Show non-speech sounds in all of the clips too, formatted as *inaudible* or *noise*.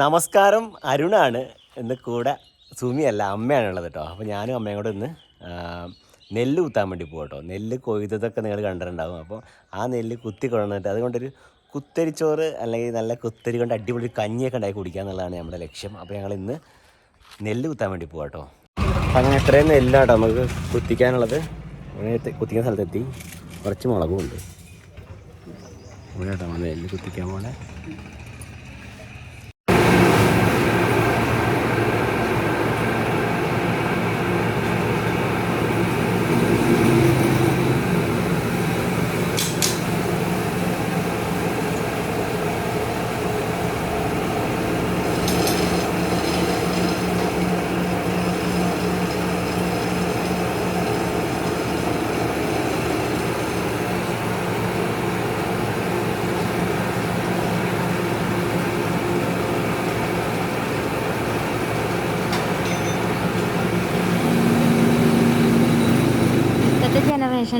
നമസ്കാരം അരുണാണ്. ഇന്ന് കൂടെ സുമിയല്ല അമ്മയാണുള്ളത് കേട്ടോ അപ്പോൾ ഞാനും അമ്മയും കൂടെ ഇന്ന് നെല്ല് കുത്താൻ വേണ്ടി പോകും കേട്ടോ നെല്ല് കൊയ്തതൊക്കെ നിങ്ങൾ കണ്ടിട്ടുണ്ടാകും അപ്പോൾ ആ നെല്ല് കുത്തി കൊണ്ടുവന്നിട്ട് അതുകൊണ്ടൊരു കുത്തരിച്ചോറ് അല്ലെങ്കിൽ നല്ല കുത്തരി കൊണ്ട് അടിപൊളി കഞ്ഞിയൊക്കെ ഉണ്ടാക്കി കുടിക്കുക എന്നുള്ളതാണ് നമ്മുടെ ലക്ഷ്യം. അപ്പോൾ ഞങ്ങൾ ഇന്ന് നെല്ല് കുത്താൻ വേണ്ടി പോകാം കേട്ടോ അങ്ങനെ എത്രയും നെല്ലാട്ടോ നമുക്ക് കുത്തിക്കാനുള്ളത്. കുത്തിക്കുന്ന സ്ഥലത്തെത്തി. കുറച്ച് മുളകും ഉണ്ട്. ഇവിടെ കേട്ടോ നെല്ല് കുത്തിക്കാൻ പോണേ.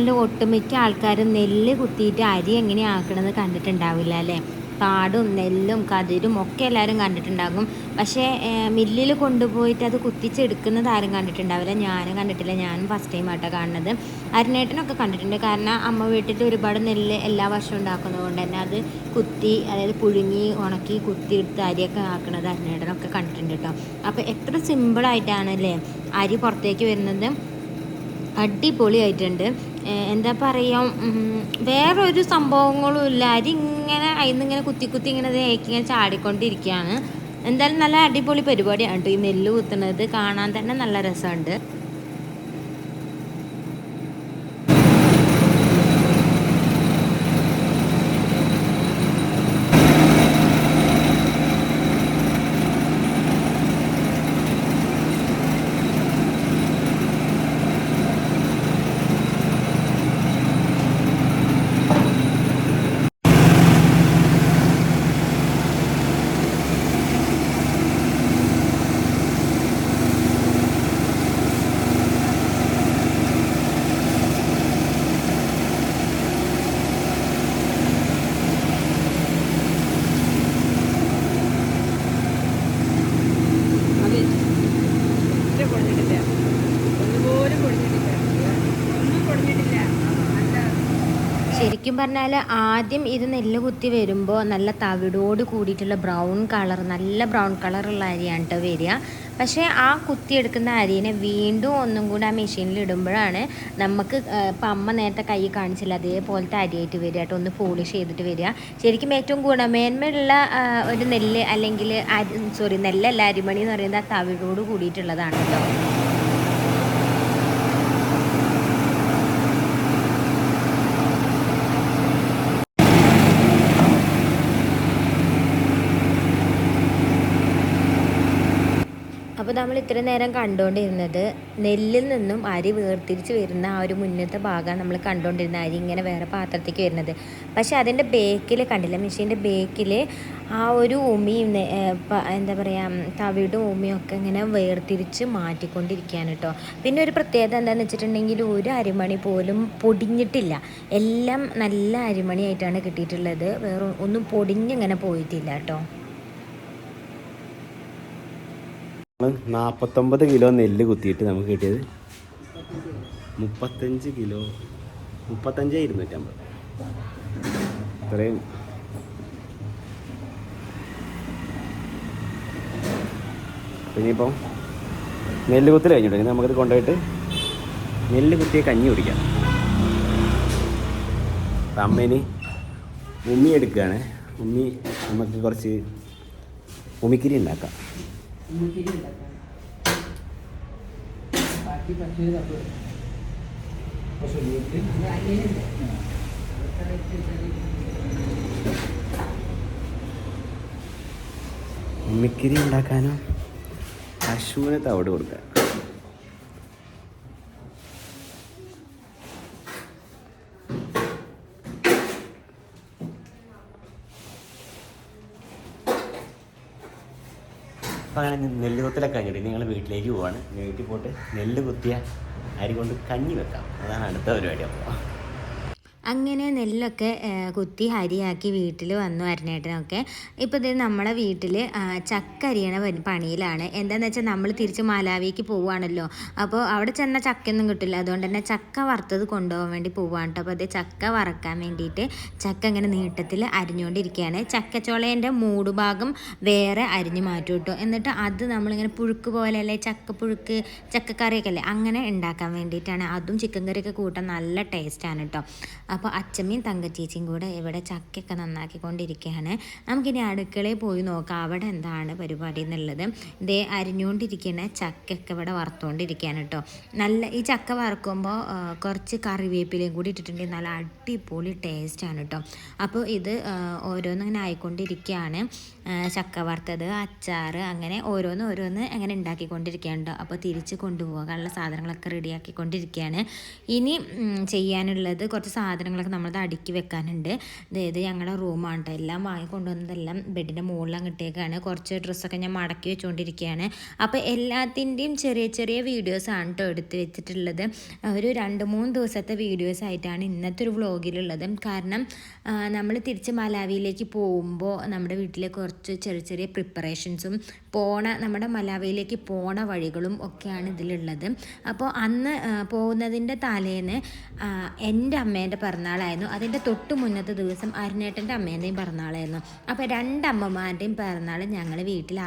ജനറേഷനിൽ ഒട്ടുമിക്ക ആൾക്കാരും നെല്ല് കുത്തിയിട്ട് അരി എങ്ങനെ ആക്കണമെന്ന് കണ്ടിട്ടുണ്ടാവില്ല അല്ലേ? കാടും നെല്ലും കതിരും ഒക്കെ എല്ലാവരും കണ്ടിട്ടുണ്ടാകും. പക്ഷേ മില്ലിൽ കൊണ്ടുപോയിട്ട് അത് കുത്തിച്ചെടുക്കുന്നത് ആരും കണ്ടിട്ടുണ്ടാവില്ല. ഞാനും കണ്ടിട്ടില്ല. ഞാനും ഫസ്റ്റ് ടൈം ആയിട്ടാണ് കാണുന്നത്. അരിനേട്ടനൊക്കെ കണ്ടിട്ടുണ്ട്. കാരണം അമ്മ വീട്ടിൽ ഒരുപാട് നെല്ല് എല്ലാ വർഷവും ഉണ്ടാക്കുന്നത് കൊണ്ട് തന്നെ അത് കുത്തി അതായത് പുഴുങ്ങി ഉണക്കി കുത്തിയെടുത്ത് അരിയൊക്കെ ആക്കുന്നത് അരിനേട്ടനൊക്കെ കണ്ടിട്ടുണ്ട് കേട്ടോ. അപ്പോൾ എത്ര സിമ്പിളായിട്ടാണ് അല്ലേ? അരി പുറത്തേക്ക് വരുന്നത്. അടിപൊളിയായിട്ടുണ്ട്. എന്താ പറയുക വേറൊരു സംഭവങ്ങളും ഇല്ല. അരി ഇങ്ങനെ അതിൽ ഇങ്ങനെ കുത്തി കുത്തി ഇങ്ങനെ തേക്ക് ഇങ്ങനെ ചാടിക്കൊണ്ടിരിക്കുകയാണ് എന്തായാലും നല്ല അടിപൊളി പരിപാടിയാണ് കേട്ടോ ഈ നെല്ല് കുത്തുന്നത്. കാണാൻ തന്നെ നല്ല രസമുണ്ട് അത് ഇത്ര പൊടിഞ്ഞിട്ടില്ല ഒന്നുപോലും പൊടിഞ്ഞിട്ടില്ല ഒന്നും പൊടിഞ്ഞിട്ടില്ല നല്ല പറഞ്ഞാൽ ആദ്യം ഇത് നെല്ല് കുത്തി വരുമ്പോൾ നല്ല തവിടോട് കൂടിയിട്ടുള്ള ബ്രൗൺ കളർ നല്ല ബ്രൗൺ കളറുള്ള അരിയാണ് കേട്ടോ വരിക. പക്ഷേ ആ കുത്തിയെടുക്കുന്ന അരിനെ വീണ്ടും ഒന്നും കൂടി ആ മെഷീനിൽ ഇടുമ്പോഴാണ് നമുക്ക് ഇപ്പം അമ്മ നേരത്തെ കൈ കാണിച്ചില്ല അതേപോലത്തെ അരിയായിട്ട് വരിക കേട്ടോ ഒന്ന് പോളിഷ് ചെയ്തിട്ട് വരിക. ശരിക്കും ഏറ്റവും ഗുണമേന്മയുള്ള ഒരു നെല്ല് അല്ലെങ്കിൽ അരി സോറി നെല്ലല്ല അരിമണി എന്ന് പറയുന്നത് ആ തവിടോട് കൂടിയിട്ടുള്ളതാണ് കേട്ടോ നമ്മൾ ഇത്ര നേരം കണ്ടുകൊണ്ടിരുന്നത്. നെല്ലിൽ നിന്നും അരി വേർതിരിച്ച് വരുന്ന ആ ഒരു മുന്നത്തെ ഭാഗമാണ് നമ്മൾ കണ്ടുകൊണ്ടിരുന്ന അരി ഇങ്ങനെ വേറെ പാത്രത്തേക്ക് വരുന്നത്. പക്ഷേ അതിന്റെ ബേക്കിൽ കണ്ടില്ല? മെഷീന്റെ ബേക്കിൽ ആ ഒരു ഉമിയും എന്താ പറയുക തവിടും ഉമിയും ഒക്കെ ഇങ്ങനെ വേർതിരിച്ച് മാറ്റിക്കൊണ്ടിരിക്കുകയാണ് കേട്ടോ. പിന്നെ ഒരു പ്രത്യേകത എന്താണെന്ന് വെച്ചിട്ടുണ്ടെങ്കിൽ ഒരു അരിമണി പോലും പൊടിഞ്ഞിട്ടില്ല. എല്ലാം നല്ല അരിമണിയായിട്ടാണ് കിട്ടിയിട്ടുള്ളത്. വേറെ ഒന്നും പൊടിഞ്ഞിങ്ങനെ പോയിട്ടില്ല കേട്ടോ. നാൽപ്പത്തൊമ്പത് കിലോ നെല്ല് കുത്തിയിട്ട് നമുക്ക് കിട്ടിയത് മുപ്പത്തഞ്ച് കിലോ മുപ്പത്തഞ്ച് ഇരുന്നൂറ്റമ്പത്. ഇത്രയും. ഇനിയിപ്പം നെല്ല് കുത്തൽ കഴിഞ്ഞിട്ടുണ്ടെങ്കിൽ നമുക്കിത് കൊണ്ടുപോയിട്ട് നെല്ല് കുത്തിയ കഞ്ഞി കുടിക്കാം. അമ്മേന് ഉമ്മി എടുക്കുകയാണ്. ഉമ്മി നമുക്ക് കുറച്ച് ഉമിക്കിരി ഉണ്ടാക്കാം. ഉമ്മിക്കിരി ഉണ്ടാക്കാം ബാക്കി പശുവിന് തപ്പ് അനിയനുണ്ട് ഉമ്മിക്കിരി ഉണ്ടാക്കാനോ? പശുവിന് തവിട് കൊടുക്കുക അപ്പോൾ അങ്ങനെ നെല്ല് കുത്തലൊക്കെ കഴിഞ്ഞിട്ട് നിങ്ങൾ വീട്ടിലേക്ക് പോവാണ്. വീട്ടിൽ പോയിട്ട് നെല്ല് കുത്തിയ അരി കൊണ്ട് കഞ്ഞി വെക്കാം. അതാണ് അടുത്ത പരിപാടി അപ്പോൾ. അങ്ങനെ നെല്ലൊക്കെ കുത്തി ഹരിയാക്കി വീട്ടിൽ വന്നു അരണേട്ടനൊക്കെ. ഇപ്പോൾ ഇത് നമ്മളെ വീട്ടിൽ ചക്ക അരിയണ പണിയിലാണ്. എന്താണെന്ന് വെച്ചാൽ നമ്മൾ തിരിച്ച് മാലാവിക്ക് പോവുകയാണല്ലോ അപ്പോൾ അവിടെ ചെന്നാൽ ചക്കയൊന്നും കിട്ടില്ല. അതുകൊണ്ട് തന്നെ ചക്ക വറുത്തത് കൊണ്ടുപോകാൻ വേണ്ടി പോവുകയാണ് കേട്ടോ അപ്പോൾ അത് ചക്ക വറക്കാൻ വേണ്ടിയിട്ട് ചക്ക ഇങ്ങനെ നീട്ടത്തിൽ അരിഞ്ഞുകൊണ്ടിരിക്കുകയാണ് ചക്കച്ചോളേന്റെ മൂടുഭാഗം വേറെ അരിഞ്ഞ് മാറ്റും കേട്ടോ എന്നിട്ട് അത് നമ്മളിങ്ങനെ പുഴുക്ക് പോലെ അല്ലേ ചക്കപ്പുഴുക്ക് ചക്കക്കറിയൊക്കെ അല്ലേ അങ്ങനെ ഉണ്ടാക്കാൻ വേണ്ടിയിട്ടാണ് അതും ചിക്കൻ കറിയൊക്കെ കൂട്ടാൻ നല്ല ടേസ്റ്റാണ് കേട്ടോ അപ്പോൾ അച്ചമ്മയും തങ്കച്ചേച്ചിയും കൂടെ ഇവിടെ ചക്കയൊക്കെ നന്നാക്കിക്കൊണ്ടിരിക്കുകയാണ്. നമുക്കിനി അടുക്കളയിൽ പോയി നോക്കാം. അവിടെ എന്താണ് പരിപാടി എന്നുള്ളത്. ഇതേ അരിഞ്ഞുകൊണ്ടിരിക്കുന്ന ചക്കയൊക്കെ ഇവിടെ വറുത്തുകൊണ്ടിരിക്കുകയാണ് കേട്ടോ. നല്ല ഈ ചക്ക വറുക്കുമ്പോൾ കുറച്ച് കറിവേപ്പിലയും കൂടി ഇട്ടിട്ടുണ്ടെങ്കിൽ നല്ല അടിപൊളി ടേസ്റ്റാണ് കേട്ടോ. അപ്പോൾ ഇത് ഓരോന്നിങ്ങനെ ആയിക്കൊണ്ടിരിക്കുകയാണ്. ചക്ക വറുത്തത് അച്ചാർ അങ്ങനെ ഓരോന്ന് ഓരോന്ന് അങ്ങനെ ഉണ്ടാക്കിക്കൊണ്ടിരിക്കുകയാണ് കേട്ടോ. അപ്പോൾ തിരിച്ച് കൊണ്ടുപോകാനുള്ള സാധനങ്ങളൊക്കെ റെഡിയാക്കിക്കൊണ്ടിരിക്കുകയാണ്. ഇനി ചെയ്യാനുള്ളത് കുറച്ച് സാധനങ്ങളൊക്കെ നമ്മളത് അടുക്കി വെക്കാനുണ്ട്. അതായത് ഞങ്ങളുടെ റൂമാണ് കേട്ടോ എല്ലാം വാങ്ങിക്കൊണ്ടുവന്നതെല്ലാം ബെഡിന്റെ മുകളിലും കിട്ടിയേക്കാണ് കുറച്ച് ഡ്രസ്സൊക്കെ ഞാൻ മടക്കി വെച്ചുകൊണ്ടിരിക്കുകയാണ് അപ്പോൾ എല്ലാത്തിന്റെയും ചെറിയ ചെറിയ വീഡിയോസാണ് കേട്ടോ എടുത്ത് വെച്ചിട്ടുള്ളത്. ഒരു രണ്ട് മൂന്ന് ദിവസത്തെ വീഡിയോസ് ആയിട്ടാണ് ഇന്നത്തെ ഒരു വ്ളോഗിലുള്ളത് കാരണം നമ്മൾ തിരിച്ച് മലാവിയിലേക്ക് പോകുമ്പോൾ നമ്മുടെ വീട്ടിലെ കുറച്ച് ചെറിയ ചെറിയ പ്രിപ്പറേഷൻസും പോണ നമ്മുടെ മലാവിയിലേക്ക് പോണ വഴികളും ഒക്കെയാണ് ഇതിലുള്ളത്. അപ്പോൾ അന്ന് പോകുന്നതിന്റെ തലേന്ന് എന്റെ അമ്മേന്റെ പിറന്നാളായിരുന്നു. അതിന്റെ തൊട്ട് മുന്നത്തെ ദിവസം അരുണേട്ടന്റെ അമ്മേന്റെയും പിറന്നാളായിരുന്നു. അപ്പോൾ രണ്ടമ്മമാരുടെയും പിറന്നാൾ ഞങ്ങൾ വീട്ടിൽ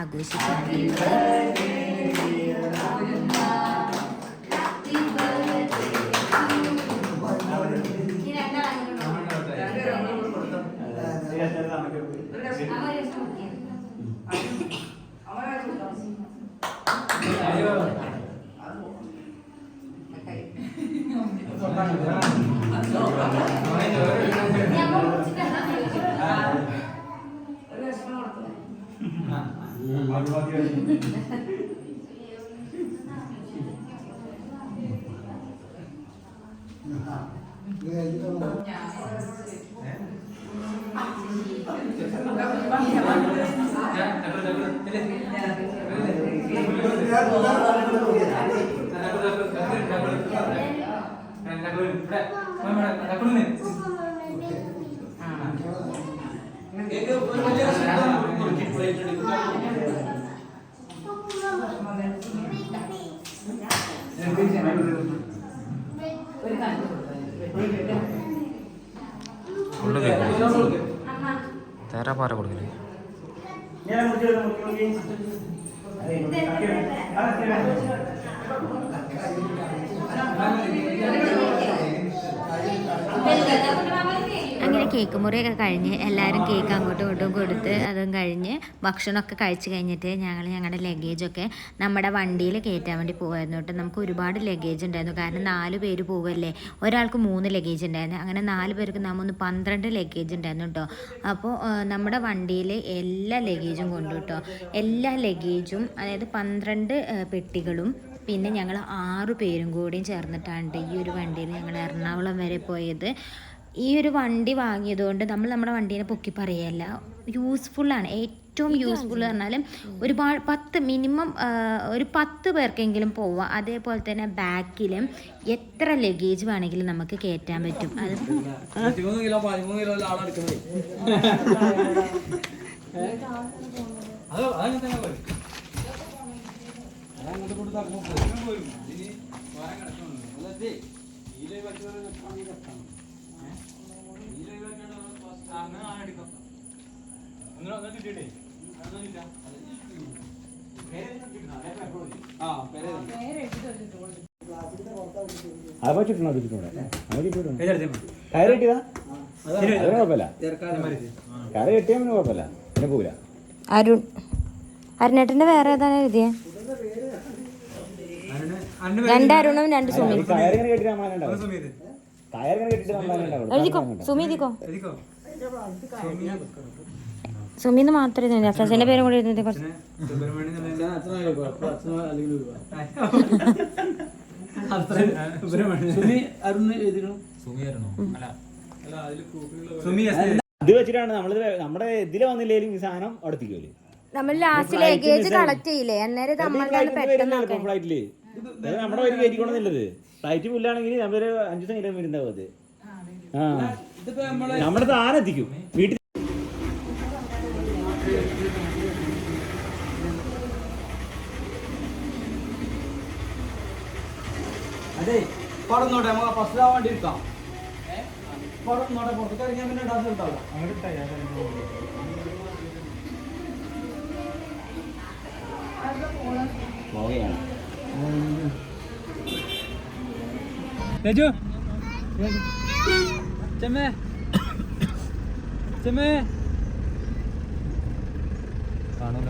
ആഘോഷിക്കുകയാണ് ചെയ്യുന്നത്. ഫുള്ള് കേൾക്കും തേരാ പാര കൊടുക്കില്ലേ അങ്ങനെ കേക്ക് മുറിയൊക്കെ കഴിഞ്ഞ് എല്ലാവരും കേക്ക് അങ്ങോട്ടും ഇങ്ങോട്ടും കൊടുത്ത് അതും കഴിഞ്ഞ് ഭക്ഷണമൊക്കെ കഴിച്ച് കഴിഞ്ഞിട്ട് ഞങ്ങൾ ഞങ്ങളുടെ ലഗേജൊക്കെ നമ്മുടെ വണ്ടിയിൽ കയറ്റാൻ വേണ്ടി പോകുമായിരുന്നു കേട്ടോ. നമുക്ക് ഒരുപാട് ലഗേജ് ഉണ്ടായിരുന്നു. കാരണം നാല് പേര് പോകുമല്ലേ ഒരാൾക്ക് മൂന്ന് ലഗേജ് ഉണ്ടായിരുന്നു. അങ്ങനെ നാല് പേർക്ക് നമ്മൊന്ന് പന്ത്രണ്ട് ലഗേജ് ഉണ്ടായിരുന്നു കേട്ടോ. അപ്പോൾ നമ്മുടെ വണ്ടിയിൽ എല്ലാ ലഗേജും കൊണ്ടു കേട്ടോ. എല്ലാ ലഗേജും അതായത് പന്ത്രണ്ട് പെട്ടികളും പിന്നെ ഞങ്ങൾ ആറു പേരും കൂടിയും ചേർന്നിട്ടാണ് ഈ ഒരു വണ്ടിയിൽ ഞങ്ങൾ എറണാകുളം വരെ പോയത്. ഈ ഒരു വണ്ടി വാങ്ങിയതുകൊണ്ട് നമ്മൾ നമ്മുടെ വണ്ടീനെ പൊക്കി പറയല്ല. യൂസ്ഫുള്ളാണ് ഏറ്റവും യൂസ്ഫുൾ പറഞ്ഞാലും ഒരുപാട് പത്ത് മിനിമം ഒരു പത്ത് പേർക്കെങ്കിലും പോവാം. അതേപോലെ തന്നെ ബാക്കിലും എത്ര ലഗേജ് വേണമെങ്കിലും നമുക്ക് കയറ്റാൻ പറ്റും. അത് കിലോ *laughs* പോവില്ല അരുൺ. അരുണേട്ടന്റെ വേറെ ഏതാണ് എഴുതിയേ രണ്ട് അരുണും രണ്ട് സുമി ഈ കയറിങ്ങനെ കെട്ടിട്ട് അമ്മാനുണ്ടാവും കയറിങ്ങനെ കെട്ടിട്ട് അരുണും രണ്ട് സുമി എഴുതിക്കോ സുമിന്ന് മാത്രമേ പേരും കൂടി എഴുതി കുറച്ച് ഇത് വെച്ചിട്ടാണ് നമ്മൾ നമ്മുടെ ഇതിലെ വന്നില്ലേലും ഈ സാധനം അടുത്തേക്ക് നമ്മൾ ലാസ്റ്റ് ലഗേജ് കളക്ട് ചെയ്യില്ലേ? അന്നേരം നമ്മളെ നമ്മളുടെ പെട്ടെന്ന് ഫ്ലൈറ്റിൽ നമ്മുടെ വരി കയറ്റിക്കൊണ്ടെന്നുള്ളത് ഫ്ലൈറ്റ് പുല്ലാണെങ്കിൽ നമ്മളൊരു അഞ്ചു ദിവസം കഴിയാൻ വരുന്നുണ്ടാവും അത് ഇതിപ്പോ നമ്മൾ നമ്മുടെ സാധനം എത്തിക്കും? വീട്ടിൽ അതെ പടന്നോട്ടെ നമുക്ക് ഫസ്റ്റ് ആവാൻ വേണ്ടി ഇരിക്കാം പറഞ്ഞോട്ടെ പുറത്തേക്ക് ഇറങ്ങിയാൽ പിന്നെ ഡാൻസ് ഉണ്ടാവില്ല പോവുകയാണ്. രജു ചെമ്മേ. ചെമ്മേ. കാണൂല.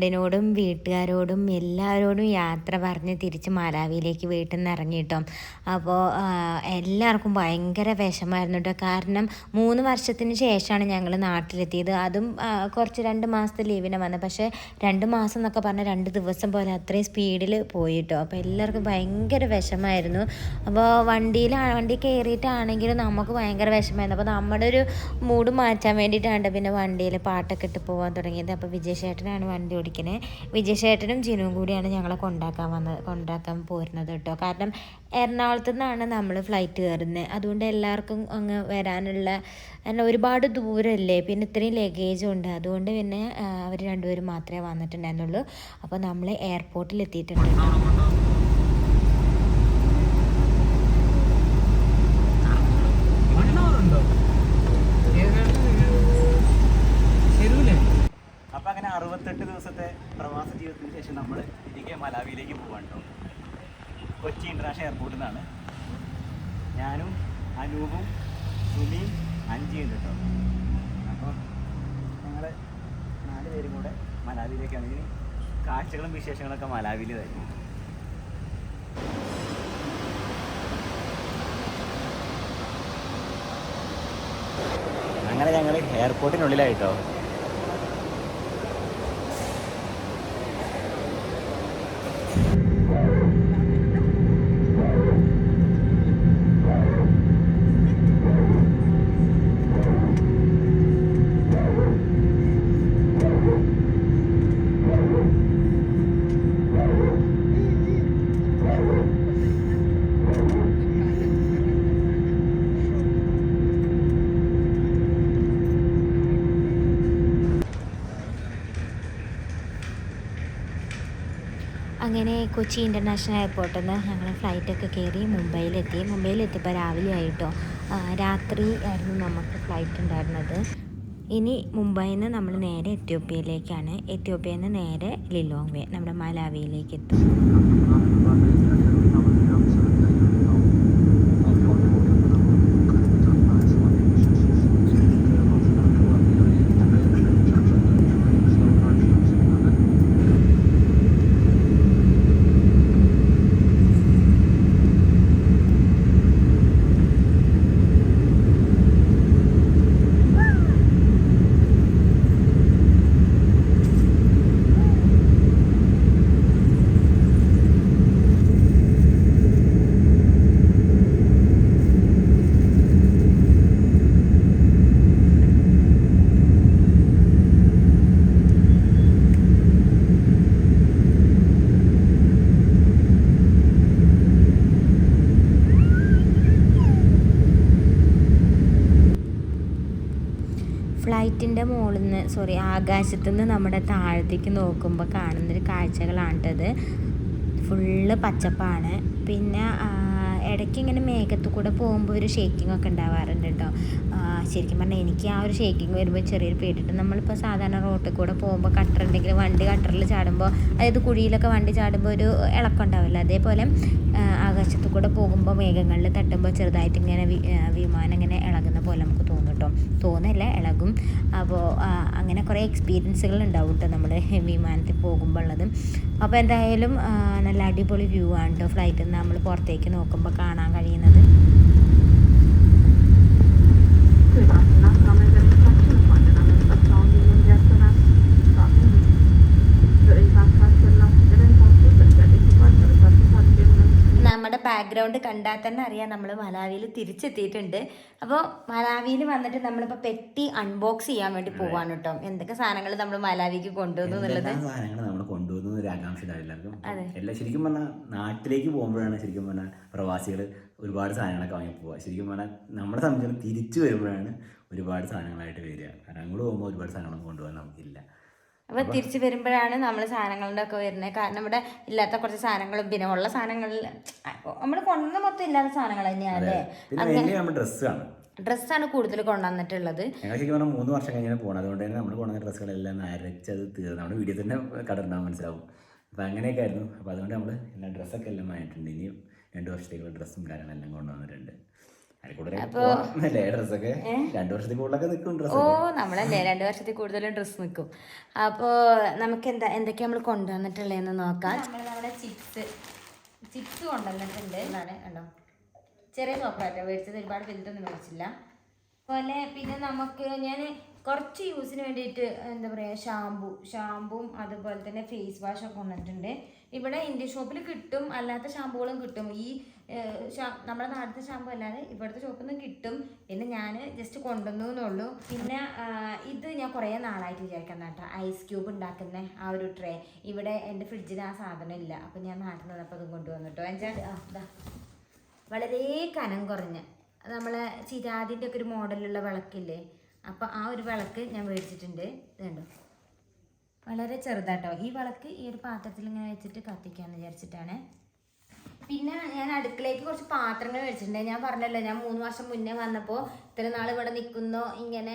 വീടിനോടും വീട്ടുകാരോടും എല്ലാവരോടും യാത്ര പറഞ്ഞ് തിരിച്ച് മാലാവിയിലേക്ക് വീട്ടിൽ നിന്ന് ഇറങ്ങിയിട്ടോ അപ്പോൾ എല്ലാവർക്കും ഭയങ്കര വിഷമായിരുന്നു കേട്ടോ. കാരണം മൂന്ന് വർഷത്തിന് ശേഷമാണ് ഞങ്ങൾ നാട്ടിലെത്തിയത്. അതും കുറച്ച് രണ്ട് മാസത്തെ ലീവിനെ വന്നത്. പക്ഷേ രണ്ട് മാസം എന്നൊക്കെ പറഞ്ഞാൽ രണ്ട് ദിവസം പോലെ അത്രയും സ്പീഡിൽ പോയിട്ടോ അപ്പോൾ എല്ലാവർക്കും ഭയങ്കര വിഷമായിരുന്നു അപ്പോൾ വണ്ടിയിൽ വണ്ടി കയറിയിട്ടാണെങ്കിലും നമുക്ക് ഭയങ്കര വിഷമായിരുന്നു അപ്പോൾ നമ്മുടെ ഒരു മൂഡ് മാറ്റാൻ വേണ്ടിയിട്ടാണ് പിന്നെ വണ്ടിയിൽ പാട്ടൊക്കെ ഇട്ട് പോകാൻ തുടങ്ങിയത്. അപ്പോൾ വിജയശേട്ടനാണ് വണ്ടി ഓടിക്കുന്നത്. വിജയശേട്ടനും ജിനുവും കൂടിയാണ് ഞങ്ങളെ കൊണ്ടാക്കാൻ വന്നത് കൊണ്ടാക്കാൻ പോരുന്നത് കേട്ടോ. കാരണം എറണാകുളത്ത് നിന്നാണ് നമ്മൾ ഫ്ലൈറ്റ് കയറുന്നത്. അതുകൊണ്ട് എല്ലാവർക്കും അങ്ങ് വരാനുള്ള കാരണം ഒരുപാട് ദൂരമല്ലേ പിന്നെ ഇത്രയും ലഗേജും ഉണ്ട്. അതുകൊണ്ട് പിന്നെ അവർ രണ്ടുപേരും മാത്രമേ വന്നിട്ടുണ്ടായിരുന്നുള്ളൂ. അപ്പോൾ നമ്മൾ എയർപോർട്ടിൽ എത്തിയിട്ടുണ്ട് കേട്ടോ അപ്പൊ അങ്ങനെ അറുപത്തെട്ട് ദിവസത്തെ പ്രവാസ ജീവിതത്തിന് ശേഷം നമ്മൾ തിരികെ മലാവിയിലേക്ക് പോവാണ് കേട്ടോ കൊച്ചി ഇന്റർനാഷണൽ എയർപോർട്ടിൽ നിന്നാണ് ഞാനും അനൂപും സുനിയും അഞ്ചിയും ഉണ്ട് കേട്ടോ അപ്പോൾ ഞങ്ങൾ നാല് പേരും കൂടെ മലാവിയിലേക്കാണ് ഇനി കാഴ്ചകളും വിശേഷങ്ങളൊക്കെ മലാവിൽ മലാവിയിലായിരിക്കും അങ്ങനെ ഞങ്ങൾ എയർപോർട്ടിനുള്ളിലായിട്ടോ കൊച്ചി ഇന്റർനാഷണൽ എയർപോർട്ടിൽ നിന്ന് ഞങ്ങൾ ഫ്ലൈറ്റൊക്കെ കയറി മുംബൈയിലെത്തി. മുംബൈയിലെത്തിയപ്പോൾ രാവിലെ ആയിട്ടോ രാത്രി ആയിരുന്നു നമുക്ക് ഫ്ലൈറ്റ് ഉണ്ടായിരുന്നത്. ഇനി മുംബൈയിൽ നിന്ന് നമ്മൾ നേരെ എത്യോപ്യയിലേക്കാണ്. എത്യോപ്യയിൽ നിന്ന് നേരെ ലിലോങ് വേ നമ്മുടെ മലാവിയിലേക്ക് എത്തും ഫ്ലൈറ്റിന്റെ മുകളിൽ നിന്ന് സോറി ആകാശത്തു നിന്ന് നമ്മുടെ താഴത്തേക്ക് നോക്കുമ്പോൾ കാണുന്നൊരു കാഴ്ചകളാണിട്ടത്. ഫുള്ള് പച്ചപ്പാണ്. പിന്നെ ഇടയ്ക്ക് ഇങ്ങനെ മേഘത്തു കൂടെ പോകുമ്പോൾ ഒരു ഷേക്കിംഗ് ഒക്കെ ഉണ്ടാവാറുണ്ട് കേട്ടോ. ശരിക്കും പറഞ്ഞാൽ എനിക്ക് ആ ഒരു ഷേക്കിംഗ് വരുമ്പോൾ ചെറിയൊരു പേടിയിട്ട് നമ്മളിപ്പോൾ സാധാരണ റോട്ടിൽ കൂടെ പോകുമ്പോൾ കട്ടർ ഉണ്ടെങ്കിൽ വണ്ടി കട്ടറിൽ ചാടുമ്പോൾ അതായത് കുഴിയിലൊക്കെ വണ്ടി ചാടുമ്പോൾ ഒരു ഇളക്കം ഉണ്ടാവില്ല. അതേപോലെ ആകാശത്തു കൂടെ പോകുമ്പോൾ മേഘങ്ങളിൽ തട്ടുമ്പോൾ ചെറുതായിട്ട് ഇങ്ങനെ വിമാനം ഇങ്ങനെ ഇളകുന്ന പോലെ നമുക്ക് തോന്നല്ല ഇളകും. അപ്പോൾ അങ്ങനെ കുറേ എക്സ്പീരിയൻസുകൾ ഉണ്ടാവും കേട്ടോ നമ്മൾ വിമാനത്തിൽ പോകുമ്പോൾ ഉള്ളത് അപ്പോൾ എന്തായാലും നല്ല അടിപൊളി വ്യൂ ആണ് കേട്ടോ ഫ്ലൈറ്റിൽ നിന്ന് നമ്മൾ പുറത്തേക്ക് നോക്കുമ്പോൾ കാണാൻ കഴിയുന്നത്. ബാക്ക്ഗ്രൗണ്ട് കണ്ടാൽ തന്നെ അറിയാം നമ്മൾ മലാവിയിൽ തിരിച്ചെത്തിയിട്ടുണ്ട്. അപ്പോൾ മലാവിയിൽ വന്നിട്ട് നമ്മളിപ്പോൾ പെട്ടി അൺബോക്സ് ചെയ്യാൻ വേണ്ടി പോവാണ് കേട്ടോ. എന്തൊക്കെ സാധനങ്ങൾ നമ്മൾ മലാവിക്ക് കൊണ്ടുവന്നു എന്നുള്ളത്? സാധനങ്ങൾ നമ്മൾ കൊണ്ടുവന്നു ഒരു ആകാംക്ഷ എല്ലാവർക്കും എല്ലാം ശരിക്കും പറഞ്ഞാൽ നാട്ടിലേക്ക് പോകുമ്പോഴാണ് ശരിക്കും പറഞ്ഞാൽ പ്രവാസികൾ ഒരുപാട് സാധനങ്ങളൊക്കെ വാങ്ങി പോവുക. ശരിക്കും പറഞ്ഞാൽ നമ്മുടെ സംബന്ധിച്ചിടത്തോളം തിരിച്ചു വരുമ്പോഴാണ് ഒരുപാട് സാധനങ്ങളായിട്ട് വരിക. കാരണം അങ്ങോട്ട് പോകുമ്പോൾ ഒരുപാട് സാധനങ്ങളൊന്നും കൊണ്ടുപോകാൻ നമുക്കില്ല. അപ്പോൾ തിരിച്ചു വരുമ്പോഴാണ് നമ്മൾ സാധനങ്ങളുടെ ഒക്കെ വരുന്നത് കാരണം ഇവിടെ ഇല്ലാത്ത കുറച്ച് സാധനങ്ങളും പിന്നെ ഉള്ള സാധനങ്ങളിൽ നമ്മൾ കൊണ്ടുവന്ന മൊത്തം ഇല്ലാത്ത സാധനങ്ങൾ തന്നെയാണ് ഡ്രസ്സാണ് ഡ്രസ്സാണ് കൂടുതൽ കൊണ്ടുവന്നിട്ടുള്ളത്. ഞങ്ങൾ മൂന്ന് വർഷം കഴിഞ്ഞാൽ പോകണം അതുകൊണ്ട് തന്നെ നമ്മൾ കൊണ്ടുവന്ന ഡ്രസ്സുകളെല്ലാം അരച്ചത് തീർന്നു. നമ്മുടെ വീഡിയോ തന്നെ കടന്നാൽ മനസ്സിലാവും. അപ്പോൾ അങ്ങനെയൊക്കെ ആയിരുന്നു അപ്പോൾ അതുകൊണ്ട് നമ്മൾ എല്ലാ ഡ്രസ്സൊക്കെ എല്ലാം ആയിട്ടുണ്ട്. ഇനിയും രണ്ട് വർഷത്തേക്കുള്ള ഡ്രസ്സും കാര്യങ്ങളെല്ലാം കൊണ്ടുവന്നിട്ടുണ്ട്. ഓ ഡ്രസ്സ് നമ്മളല്ലേ രണ്ടു വർഷത്തിൽ കൂടുതലും ഡ്രസ്സ് നിൽക്കും. അപ്പോൾ നമുക്ക് എന്താ എന്തൊക്കെ നമ്മൾ കൊണ്ടുവന്നിട്ടുള്ളതെന്ന് നോക്കാം. നമ്മൾ നമ്മുടെ ചിപ്സ് ചിപ്സ് കൊണ്ടുവന്നിട്ടുണ്ട്. എന്നാണ് കണ്ടോ? ചെറിയ സോപ്പാട്ടോ മേടിച്ചത് ഒരുപാട് വലുതൊന്നും മേടിച്ചില്ല. അതുപോലെ പിന്നെ നമുക്ക് ഞാൻ കുറച്ച് യൂസിന് വേണ്ടിയിട്ട് എന്താ പറയുക ഷാമ്പു ഷാമ്പും അതുപോലെ തന്നെ ഫേസ് വാഷ് ഒക്കെ കൊണ്ടുവന്നിട്ടുണ്ട്. ഇവിടെ ഇന്ത്യൻ ഷോപ്പിൽ കിട്ടും അല്ലാത്ത ഷാമ്പുകളും കിട്ടും. ഈ നമ്മുടെ നാട്ടിലത്തെ ഷാമ്പു അല്ലാതെ ഇവിടുത്തെ ഷോപ്പിൽ നിന്ന് കിട്ടും. പിന്നെ ഞാൻ ജസ്റ്റ് കൊണ്ടുവന്നു എന്നുള്ളൂ. പിന്നെ ഇത് ഞാൻ കുറേ നാളായിട്ട് വിചാരിക്കുന്ന കേട്ടോ. ഐസ് ക്യൂബ് ഉണ്ടാക്കുന്ന ആ ഒരു ട്രേ ഇവിടെ എന്റെ ഫ്രിഡ്ജിൽ ആ സാധനം ഇല്ല. അപ്പം ഞാൻ നാട്ടിൽ നിന്നപ്പോൾ അതും കൊണ്ടുവന്നിട്ടോ എന്നുവെച്ചാൽ വളരെ കനം കുറഞ്ഞ്. നമ്മളെ ചിരാതിന്റെ ഒക്കെ ഒരു മോഡലുള്ള വിളക്കില്ലേ? അപ്പോൾ ആ ഒരു വിളക്ക് ഞാൻ മേടിച്ചിട്ടുണ്ട്. ഇത് കണ്ടോ? വളരെ ചെറുതാട്ടോ. ഈ വിളക്ക് ഈ ഒരു പാത്രത്തിൽ ഇങ്ങനെ വെച്ചിട്ട് കത്തിക്കാന്ന് വിചാരിച്ചിട്ടാണ്. പിന്നെ ഞാൻ അടുക്കളയ്ക്ക് കുറച്ച് പാത്രങ്ങൾ മേടിച്ചിട്ടുണ്ട്. ഞാൻ പറഞ്ഞല്ലോ ഞാൻ മൂന്ന് വർഷം മുന്നേ വന്നപ്പോൾ ഇത്ര നാൾ ഇവിടെ നിൽക്കുന്നോ ഇങ്ങനെ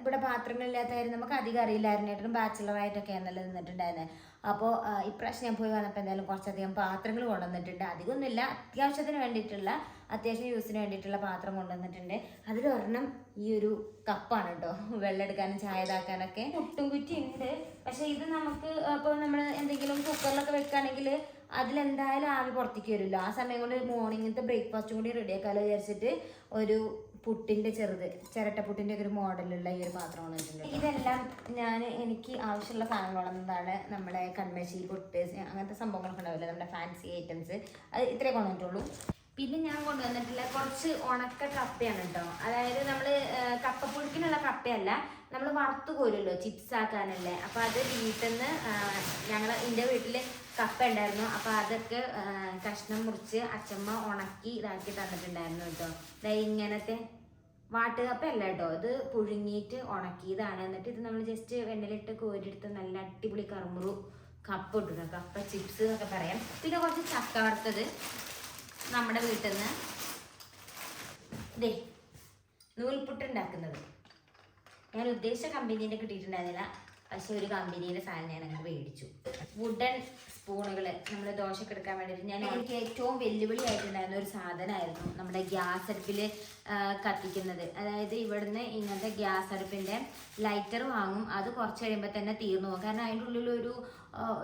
ഇവിടെ പാത്രങ്ങളില്ലാത്തായിരുന്നു നമുക്ക് അധികം അറിയില്ലായിരുന്നു. ഏട്ടനും ബാച്ചിലറായിട്ടൊക്കെ ആണല്ലോ നിന്നിട്ടുണ്ടായിരുന്നത് അപ്പോൾ ഇപ്രാവശ്യം ഞാൻ പോയി വന്നപ്പോൾ എന്തായാലും കുറച്ചധികം പാത്രങ്ങൾ കൊണ്ടുവന്നിട്ടുണ്ട്. അധികമൊന്നുമില്ല. അത്യാവശ്യത്തിന് വേണ്ടിയിട്ടുള്ള അത്യാവശ്യം യൂസിന് വേണ്ടിയിട്ടുള്ള പാത്രം കൊണ്ടുവന്നിട്ടുണ്ട്. അതിലൊരെണ്ണം ഈ ഒരു കപ്പാണ് കേട്ടോ വെള്ളം എടുക്കാനും ചായ ഇതാക്കാനൊക്കെ. മുട്ടും കുറ്റി ഉണ്ട്. പക്ഷേ ഇത് നമുക്ക് ഇപ്പോൾ നമ്മൾ എന്തെങ്കിലും കുക്കറിലൊക്കെ വെക്കുകയാണെങ്കിൽ അതിലെന്തായാലും ആവി പുറത്തേക്ക് വരുമല്ലോ ആ സമയം കൊണ്ട് മോർണിംഗത്തെ ബ്രേക്ക്ഫാസ്റ്റും കൂടി റെഡിയാക്കാമല്ലോ വിചാരിച്ചിട്ട് ഒരു പുട്ടിന്റെ ചെറുത് ചിരട്ടപ്പുട്ടിന്റെ ഒക്കെ ഒരു മോഡലുള്ള ഈ ഒരു പാത്രം വന്നിട്ടുണ്ട് ഇതെല്ലാം ഞാൻ എനിക്ക് ആവശ്യമുള്ള കൊണ്ടുവന്നതാണ് നമ്മുടെ കൺമശി പുട്ട് അങ്ങനത്തെ സംഭവങ്ങളൊക്കെ ഉണ്ടാവില്ല നമ്മുടെ ഫാൻസി ഐറ്റംസ് അത് ഇത്രേ കൊണ്ടുവന്നിട്ടുള്ളൂ. പിന്നെ ഞാൻ കൊണ്ടുവന്നിട്ടുള്ള കുറച്ച് ഉണക്ക കപ്പയാണ് കേട്ടോ അതായത് നമ്മൾ കപ്പപ്പുഴുക്കിനുള്ള കപ്പയല്ല. നമ്മൾ വറുത്ത് കോരുമല്ലോ ചിപ്സ് ആക്കാനല്ലേ. അപ്പോൾ അത് വീട്ടിൽ നിന്ന് ഞങ്ങൾ എന്റെ വീട്ടിൽ കപ്പ ഉണ്ടായിരുന്നു അപ്പോൾ അതൊക്കെ കഷ്ണം മുറിച്ച് അച്ചമ്മ ഉണക്കി ഇതാക്കി തന്നിട്ടുണ്ടായിരുന്നു കേട്ടോ ദാ ഇങ്ങനത്തെ വാട്ടുകപ്പയല്ല കേട്ടോ ഇത് പുഴുങ്ങിയിട്ട് ഉണക്കിയതാണ്. എന്നിട്ട് ഇത് നമ്മൾ ജസ്റ്റ് വെണ്ണിലിട്ട് കോരിയെടുത്ത് നല്ല അടിപൊളി കറുമുറു കപ്പ ഇട്ടിട്ടുണ്ട്. കപ്പ ചിപ്സ് എന്നൊക്കെ പറയാം. പിന്നെ കുറച്ച് ചക്ക വറുത്തത്. നമ്മുടെ വീട്ടിൽ നിന്ന് ദേ നൂൽപുട്ട് ഉണ്ടാക്കുന്നത് ഞാൻ ഉദ്ദേശിച്ച കമ്പനീന്റെ കിട്ടിയിട്ടുണ്ടായിരുന്നില്ല. പക്ഷെ ഒരു കമ്പനിയുടെ സാധനം ഞാൻ അങ്ങനെ മേടിച്ചു. വുഡൻ സ്പൂണുകൾ നമ്മൾ ദോശക്ക് എടുക്കാൻ വേണ്ടിയിട്ട്. ഞാൻ എനിക്ക് ഏറ്റവും വെല്ലുവിളി ആയിട്ടുണ്ടായിരുന്ന ഒരു സാധനമായിരുന്നു നമ്മുടെ ഗ്യാസ് അടുപ്പിൽ കത്തിക്കുന്നത്. അതായത് ഇവിടുന്ന് ഇങ്ങനത്തെ ഗ്യാസ് അടുപ്പിന്റെ ലൈറ്റർ വാങ്ങും. അത് കുറച്ച് കഴിയുമ്പോൾ തന്നെ തീർന്നു പോകും. കാരണം അതിന്റെ ഉള്ളിൽ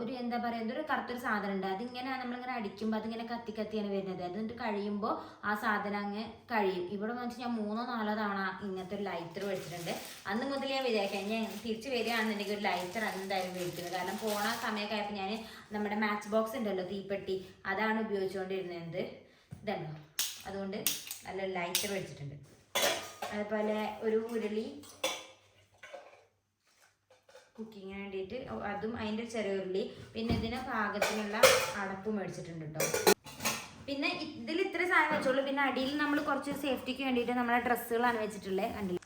ഒരു എന്താ പറയുക ഒരു കറുത്തൊരു സാധനം ഉണ്ട്. അതിങ്ങനെ നമ്മളിങ്ങനെ അടിക്കുമ്പോൾ അതിങ്ങനെ കത്തി കത്തിയാണ് വരുന്നത്. അത് എന്നിട്ട് കഴിയുമ്പോൾ ആ സാധനം അങ്ങ് കഴിയും. ഇവിടെ വന്നിട്ട് ഞാൻ മൂന്നോ നാലോ തവണ ഇങ്ങനത്തെ ഒരു ലൈറ്റർ മേടിച്ചിട്ടുണ്ട്. അന്ന് മുതൽ ഞാൻ വിചാരിക്കാം ഞാൻ തിരിച്ച് വരികയാണെന്നുണ്ടെങ്കിൽ ഒരു ലൈറ്റർ എന്തായാലും മേടിക്കുന്നത്. കാരണം പോണ സമയമൊക്കെ ആയപ്പോൾ ഞാൻ നമ്മുടെ മാച്ച് ബോക്സ് ഉണ്ടല്ലോ തീപ്പെട്ടി അതാണ് ഉപയോഗിച്ചുകൊണ്ടിരുന്നത് ഇതുണ്ടോ അതുകൊണ്ട് നല്ല ലൈറ്റർ മേടിച്ചിട്ടുണ്ട്. അതുപോലെ ഒരു ഉരുളി കുക്കിങ്ങിന് വേണ്ടിയിട്ട്. അതും അതിന്റെ ചെറിയ പിന്നെ ഇതിന് പാകത്തിനുള്ള അടപ്പ് മേടിച്ചിട്ടുണ്ട് കേട്ടോ പിന്നെ ഇതിൽ ഇത്ര സാധനം വെച്ചോളൂ. പിന്നെ അടിയിൽ നമ്മൾ കുറച്ച് സേഫ്റ്റിക്ക് വേണ്ടിയിട്ട് നമ്മളെ ഡ്രസ്സുകളാണ് വെച്ചിട്ടുള്ളത് കണ്ടില്ല?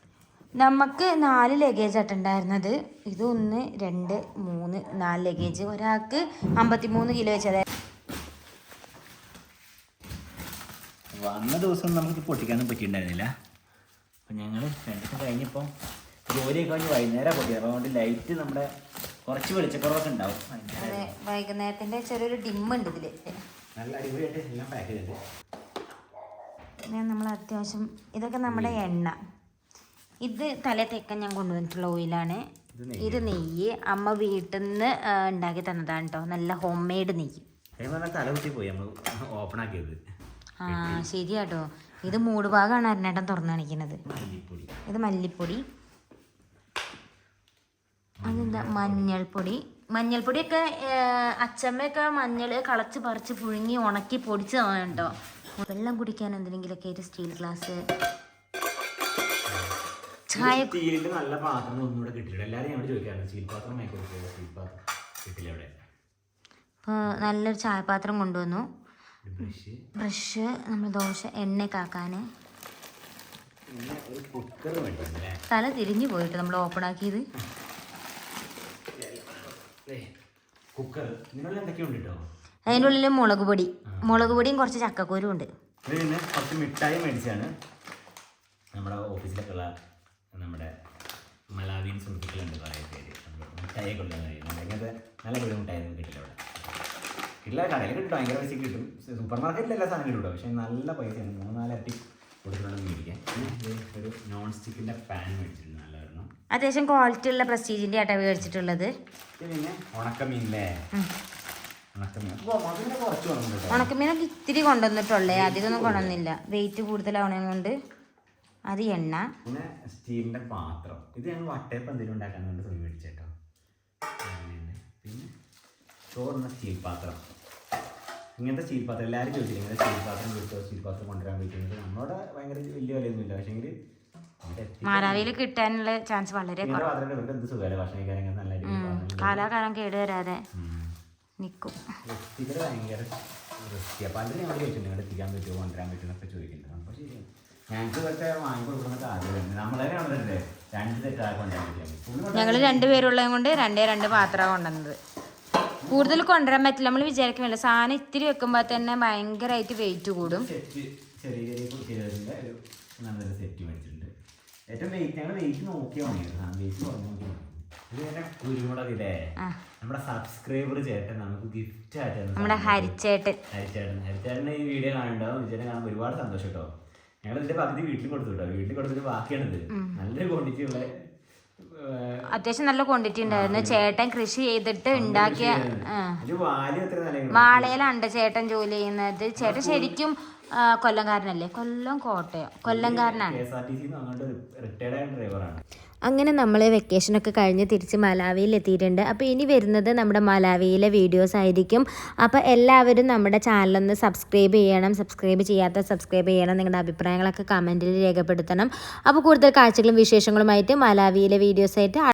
നമുക്ക് നാല് ലഗേജ് ആട്ടുണ്ടായിരുന്നത് ഇത് ഒന്ന് രണ്ട് മൂന്ന് നാല് ലഗേജ് ഒരാൾക്ക് അമ്പത്തിമൂന്ന് കിലോ വെച്ചത്. വന്ന ദിവസം നമുക്ക് പൊട്ടിക്കാനൊന്നും പറ്റിയിട്ടുണ്ടായിരുന്നില്ല. അപ്പം ഞങ്ങൾ രണ്ട് ദിവസം കഴിഞ്ഞപ്പോൾ ജോലിയൊക്കെ കഴിഞ്ഞ് വൈകുന്നേരം പൊട്ടി അതുകൊണ്ട് ലൈറ്റ് നമ്മുടെ കുറച്ച് വെളിച്ചക്കുറവൊക്കെ ഉണ്ടാവും. വൈകുന്നേരത്തിന്റെ അതെ വൈകുന്നേരത്തിന്റെ ചെറിയൊരു ഡിമ്മുണ്ട് ഇതിൽ. നല്ല അടിപൊളിയായിട്ട് എല്ലാം പാക്ക് ചെയ്തത് പിന്നെ നമ്മൾ അത്യാവശ്യം ഇതൊക്കെ നമ്മുടെ എണ്ണ. ഇത് തല തേക്കാൻ ഞാൻ കൊണ്ടുവന്നിട്ടുള്ള ഓയിലാണ്. ഇത് നെയ്യ്. അമ്മ വീട്ടിൽ നിന്ന് ഉണ്ടാക്കി തന്നതാണ് കേട്ടോ നല്ല ഹോം മെയ്ഡ് നെയ്യ്. അതേ പറഞ്ഞാൽ തല കുത്തി പോയി നമ്മൾ ഓപ്പൺ ആക്കിയത്. ആ ശരിയാട്ടോ ഇത് മൂടുഭാഗമാണ് അരണേട്ടൻ തുറന്നു കാണിക്കുന്നത് ഇത് മല്ലിപ്പൊടി. അതെന്താ? മഞ്ഞൾപ്പൊടി. മഞ്ഞൾപ്പൊടിയൊക്കെ അച്ചമ്മയൊക്കെ മഞ്ഞൾ കളച്ച് പറിച്ച് പുഴുങ്ങി ഉണക്കി പൊടിച്ച് തന്നെ കേട്ടോ. വെള്ളം കുടിക്കാൻ എന്തെങ്കിലുമൊക്കെ ഒരു സ്റ്റീൽ ഗ്ലാസ്. ചായ സ്റ്റീലിന്റെ നല്ല പാത്രം ഒന്നും ഇവിടെ കിട്ടില്ല എല്ലാവരും ഞങ്ങൾ ചോദിക്കാറുണ്ട് സ്റ്റീൽ പാത്രം സ്റ്റീൽ പാത്രം കിട്ടില്ല ഇവിടെ. നല്ലൊരു ചായപാത്രം കൊണ്ടുവന്നു. ബ്രഷ്. നമ്മൾ ദോശ എണ്ണ കാക്കാന്. തല തിരിഞ്ഞു പോയിട്ട് നമ്മൾ ഓപ്പൺ ആക്കിയത്. കുക്കർ. നിങ്ങൾ എന്തൊക്കെയുണ്ട് കേട്ടോ അതിന്റെ ഉള്ളിൽ മുളക് പൊടി. മുളക് പൊടിയും കുറച്ച് ചക്കക്കൂരും ഉണ്ട്. ഇത് പിന്നെ കുറച്ച് മിഠായി മേടിച്ചാണ് നമ്മുടെ ഓഫീസിലൊക്കെ ഉള്ള നമ്മുടെ മലാവിൻ സുഹൃത്തുക്കളുണ്ട് കുറേ പേര്. നമ്മൾ മിഠായി കൊണ്ടുവന്ന് അങ്ങനത്തെ നല്ല പൊടി മിഠായി കിട്ടില്ല അവിടെ കിട്ടില്ല കടയിൽ കിട്ടും. ഭയങ്കര പൈസ കിട്ടും. സൂപ്പർ മാർക്കറ്റിൽ എല്ലാ സാധനം കിട്ടും പക്ഷേ നല്ല പൈസയാണ്. മൂന്നാലരട്ടി കൊടുക്കണം മേടിക്കാൻ. ഒരു നോൺ സ്റ്റിക്കിന്റെ പാൻ ഒരെണ്ണം അത്യാവശ്യം ക്വാളിറ്റി ഉള്ള പ്രസ്റ്റീജിന്റെ ആട്ടാ മേടിച്ചിട്ടുള്ളത്. ഉണക്കമീനൊക്കെ ഇത്തിരി കൊണ്ടുവന്നിട്ടുള്ളേ അധികമൊന്നും കൊണ്ടുവന്നില്ല. വെയിറ്റ് കൂടുതലാവണേ കൊണ്ട് അത് എണ്ണ. പിന്നെ സ്റ്റീലിന്റെ പാത്രം. ഇത് ഞങ്ങൾ വട്ടയപ്പം എന്തെങ്കിലും ഉണ്ടാക്കാൻ വേണ്ടി തുണി മേടിച്ചേട്ടോ പിന്നെ ചോറുന്ന സ്റ്റീൽ പാത്രം. ഇങ്ങനത്തെ സ്റ്റീൽ പാത്രം എല്ലാവരും ചോദിച്ചില്ല ഇങ്ങനത്തെ സ്റ്റീൽ പാത്രം കിട്ടുമോ സ്റ്റീൽ പാത്രം കൊണ്ടുവരാൻ പറ്റുന്നത്? നമ്മളോട് ഭയങ്കര വലിയ വിലയൊന്നുമില്ല. പക്ഷേങ്കിൽ മാരാവിയിൽ കിട്ടാനുള്ള ചാൻസ് വളരെ കാലാകാലം കേട് വരാതെ നിൽക്കും ഞങ്ങൾ രണ്ടുപേരുള്ളത് കൊണ്ട് രണ്ടേ രണ്ട് പാത്രമാണ് കൊണ്ടുവന്നത്. കൂടുതൽ കൊണ്ടുവരാൻ പറ്റില്ല. നമ്മൾ വിചാരിക്കുന്നില്ല. സാധനം ഇത്തിരി വെക്കുമ്പോൾ തന്നെ ഭയങ്കരമായിട്ട് വെയിറ്റ് കൂടും. സെറ്റ് ചെറിയ ചെറിയ കുട്ടികളുടെ ഒരു നല്ലൊരു സെറ്റ് മേടിച്ചിട്ടുണ്ട്. ഏറ്റവും വെയിറ്റ് ഞങ്ങൾ വെയിറ്റ് നോക്കിയാൽ മതി. വെയിറ്റ് കുറഞ്ഞു നോക്കി വാങ്ങി. ഇത് തന്നെ കുരുമുളക് നമ്മുടെ സബ്സ്ക്രൈബർ ചേട്ടൻ നമുക്ക് ഗിഫ്റ്റ് ആയിട്ട് നമ്മുടെ. ഹരിച്ചേട്ടൻ. ഹരിച്ചേട്ടൻ. ഹരിച്ചേട്ടൻ ഈ വീഡിയോ കാണുന്നുണ്ടാവും. വിജയനെ കാണുമ്പോൾ ഒരുപാട് സന്തോഷം കേട്ടോ ഞങ്ങൾ ഇതിന്റെ പകുതി വീട്ടിൽ കൊടുത്തു കേട്ടോ വീട്ടിൽ കൊടുത്തിട്ട് ബാക്കിയാണിത്. നല്ലൊരു ക്വാണ്ടിറ്റി ഉള്ള അത്യാവശ്യം നല്ല ക്വാണ്ടിറ്റി ഉണ്ടായിരുന്നു. ചേട്ടൻ കൃഷി ചെയ്തിട്ട് ഉണ്ടാക്കിയ മാളയിലാണ് ചേട്ടൻ ജോലി ചെയ്യുന്നത്. ചേട്ടൻ ശരിക്കും കൊല്ലംകാരനല്ലേ? കൊല്ലം കോട്ടയം. കൊല്ലംകാരനാണ്. അങ്ങനെ നമ്മൾ വെക്കേഷനൊക്കെ കഴിഞ്ഞ് തിരിച്ച് മലാവിയിൽ എത്തിയിട്ടുണ്ട്. അപ്പോൾ ഇനി വരുന്നത് നമ്മുടെ മലാവിയിലെ വീഡിയോസ് ആയിരിക്കും. അപ്പോൾ എല്ലാവരും നമ്മുടെ ചാനലൊന്ന് സബ്സ്ക്രൈബ് ചെയ്യണം. സബ്സ്ക്രൈബ് ചെയ്യാത്ത സബ്സ്ക്രൈബ് ചെയ്യണം. നിങ്ങളുടെ അഭിപ്രായങ്ങളൊക്കെ കമന്റിൽ രേഖപ്പെടുത്തണം. അപ്പോൾ കൂടുതൽ കാഴ്ചകളും വിശേഷങ്ങളുമായിട്ട് മലാവിയിലെ വീഡിയോസായിട്ട്